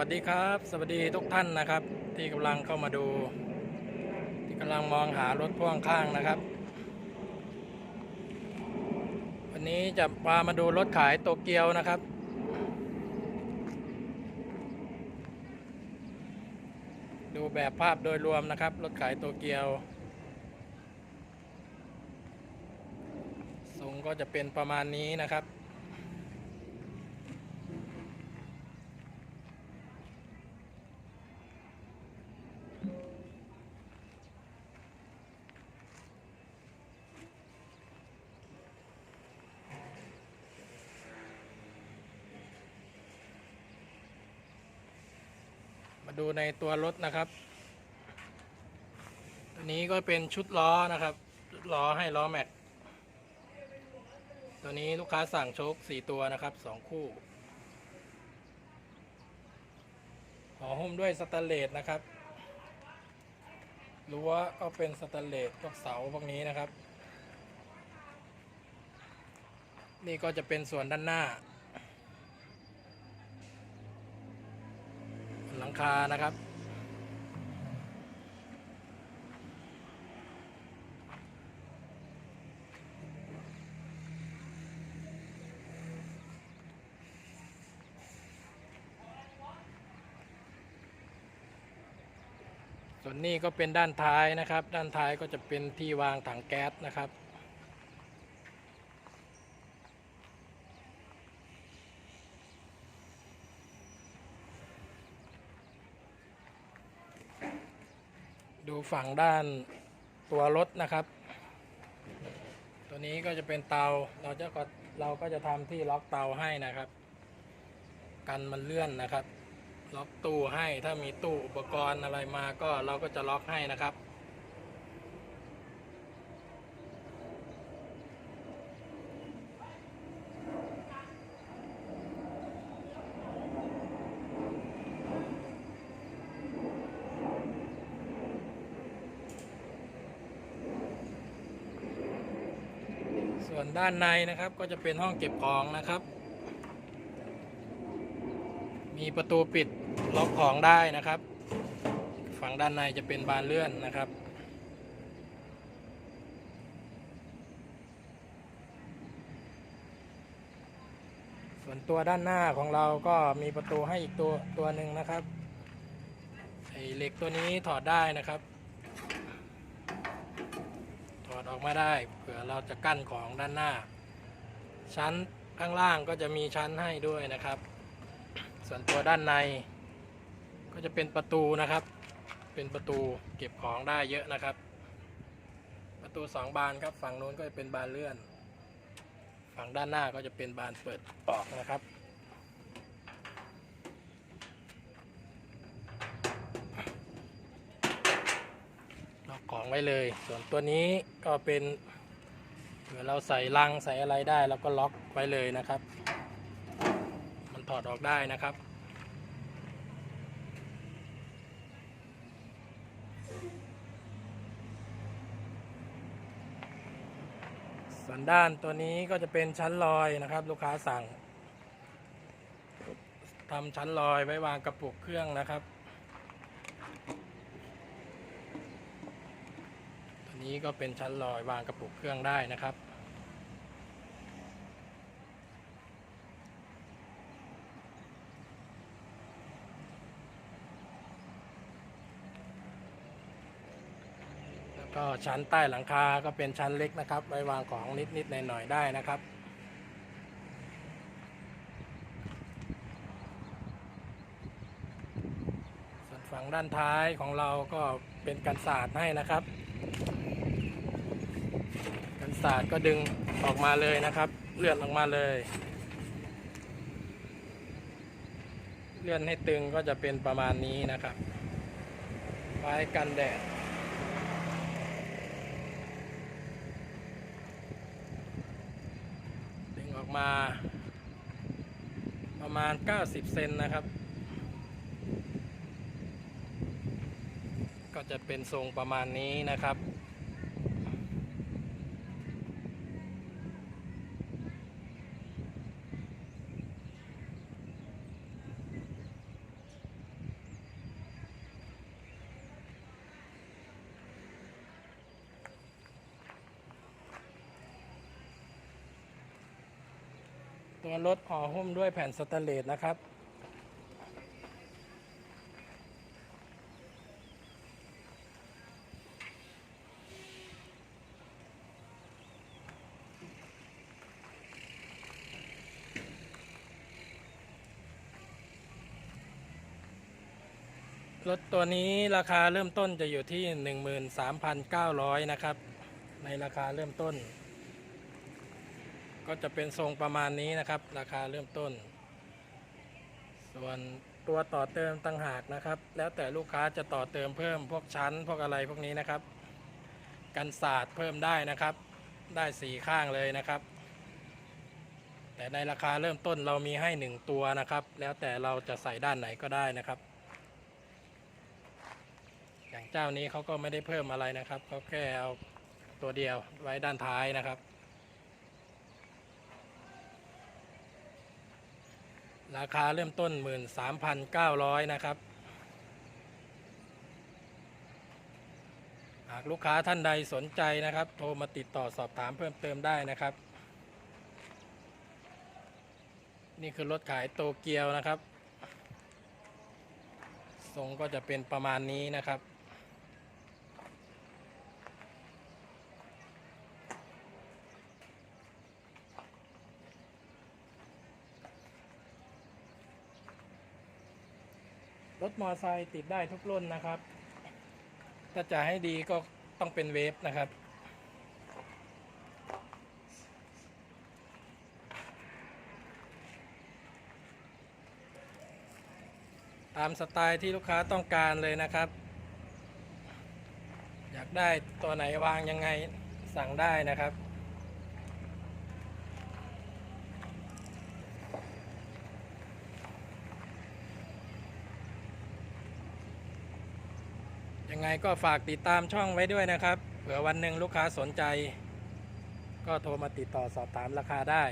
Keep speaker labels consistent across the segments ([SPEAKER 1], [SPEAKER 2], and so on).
[SPEAKER 1] วัสดีครับ สวัสดีทุกท่านนะครับ ที่กำลังเข้ามาดู ที่กำลังมองหารถพ่วงข้างนะครับ วันนี้จะพามาดูรถขายโตเกียวนะครับ ดูแบบภาพโดยรวมนะครับ รถขายโตเกียวทรงก็จะเป็นประมาณนี้นะครับ ดูในตัวรถนะครับตัวนี้ก็เป็นชุดล้อนะครับล้อให้ล้อแม็กตัวนี้ลูกค้าสั่งโชคสี่ตัวนะครับสองคู่ห่อหุ้มด้วยสแตนเลสนะครับรั้วก็เป็นสแตนเลสพวกเสาพวกนี้นะครับ นี่ก็จะเป็นส่วนด้านหน้า ลังคานะครับ ส่วนนี้ก็เป็นด้านท้ายนะครับ ด้านท้ายก็จะเป็นที่วางถังแก๊สนะครับ ดูฝั่งด้านตัวรถนะครับ ตัวนี้ก็จะเป็นเตาเราจะก็เราก็จะทำที่ล็อกเตาให้นะครับ กันมันเลื่อนนะครับ ล็อกตู้ให้ถ้ามีตู้อุปกรณ์อะไรมาก็เราก็จะล็อกให้นะครับ ส่วนด้านในนะครับก็จะเป็นห้องเก็บของนะครับ มีประตูปิดล็อกของได้นะครับ ฝั่งด้านในจะเป็นบานเลื่อนนะครับส่วนตัวด้านหน้าของเราก็มีประตูให้อีกตัวตัวหนึ่งนะครับไอเหล็กตัวนี้ถอดได้นะครับ ถ อออกมาได้เผื่อเราจะกั้นของด้านหน้า ชั้นข้างล่างก็จะมีชั้นให้ด้วยนะครับ ส่วนตัวด้านใน ก็จะเป็นประตูนะครับ เป็นประตูเก็บของได้เยอะนะครับ ประตูสองบานครับฝั่งนู้นก็จะเป็นบานเลื่อน ฝั่งด้านหน้าก็จะเป็นบานเปิดออกนะครับ ล็อกของ ไว้เลย ส่วนตัวนี้ก็เป็นเผื่อเราใส่ลังใส่อะไรได้เราก็ล็อกไว้เลยนะครับ มันถอดออกได้นะครับส่วนด้านตัวนี้ก็จะเป็นชั้นลอยนะครับ ลูกค้าสั่งทำชั้นลอยไว้วางกระปุกเครื่องนะครับ ตัว นี้ก็เป็นชั้นลอยวางกระปุกเครื่องได้นะครับ แล้วก็ชั้นใต้หลังคาก็เป็นชั้นเล็กนะครับ ไว้วางของนิด ๆ หน่อย ๆ ได้นะครับส่วนฝั่งด้านท้ายของเราก็เป็นกันศาสตร์ให้นะครับ ศาสตร์ก็ดึงออกมาเลยนะครับ เลื่อนออกมาเลย เลื่อนให้ตึงก็จะเป็นประมาณนี้นะครับ ไว้กันแดดดึงออกมาประมาณ 90 เซนนะครับ ก็จะเป็นทรงประมาณนี้นะครับัวรถห่อหุ้มด้วยแผ่นสแตนเลสนะครับรถตัวนี้ราคาเริ่มต้นจะอยู่ที่ 13,900 นะครับ ในราคาเริ่มต้น ก็จะเป็นทรงประมาณนี้นะครับ ราคาเริ่มต้น ส่วนตัวต่อเติมต่างหากนะครับ แล้วแต่ลูกค้าจะต่อเติมเพิ่มพวกชั้น พวกอะไรพวกนี้นะครับ กันศาสตร์เพิ่มได้นะครับ ได้สีข้างเลยนะครับ แต่ในราคาเริ่มต้นเรามีให้หนึ่งตัวนะครับ แล้วแต่เราจะใส่ด้านไหนก็ได้นะครับ อย่างเจ้านี้เขาก็ไม่ได้เพิ่มอะไรนะครับเขาแค่เอาตัวเดียวไว้ด้านท้ายนะครับ ราคาเริ่มต้น 13,900 นะครับ หากลูกค้าท่านใดสนใจนะครับ โทรมาติดต่อสอบถามเพิ่มเติมได้นะครับ นี่คือรถขายโตเกียวนะครับ ทรงก็จะเป็นประมาณนี้นะครับ ถมอไซค์ติดได้ทุกรุ่นนะครับ ถ้าจะให้ดีก็ต้องเป็นเวฟนะครับ ตามสไตล์ที่ลูกค้าต้องการเลยนะครับ อยากได้ตัวไหนวางยังไงสั่งได้นะครับ ยังไงก็ฝากติดตามช่องไว้ด้วยนะครับ เผื่อวันหนึ่งลูกค้าสนใจ ก็โทรมาติดต่อสอบถามราคาได้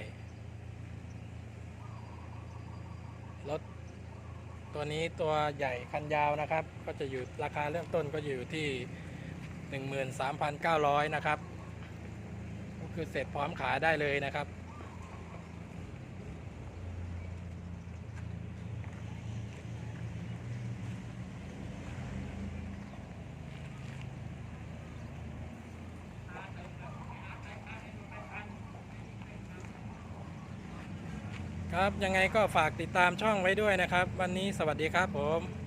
[SPEAKER 1] รถตัวนี้ตัวใหญ่คันยาวนะครับ ก็จะอยู่ราคาเริ่มต้นก็อยู่ที่ 13,900 นะครับ ก็คือเสร็จพร้อมขายได้เลยนะครับ ครับยังไงก็ฝากติดตามช่องไว้ด้วยนะครับ วันนี้สวัสดีครับผม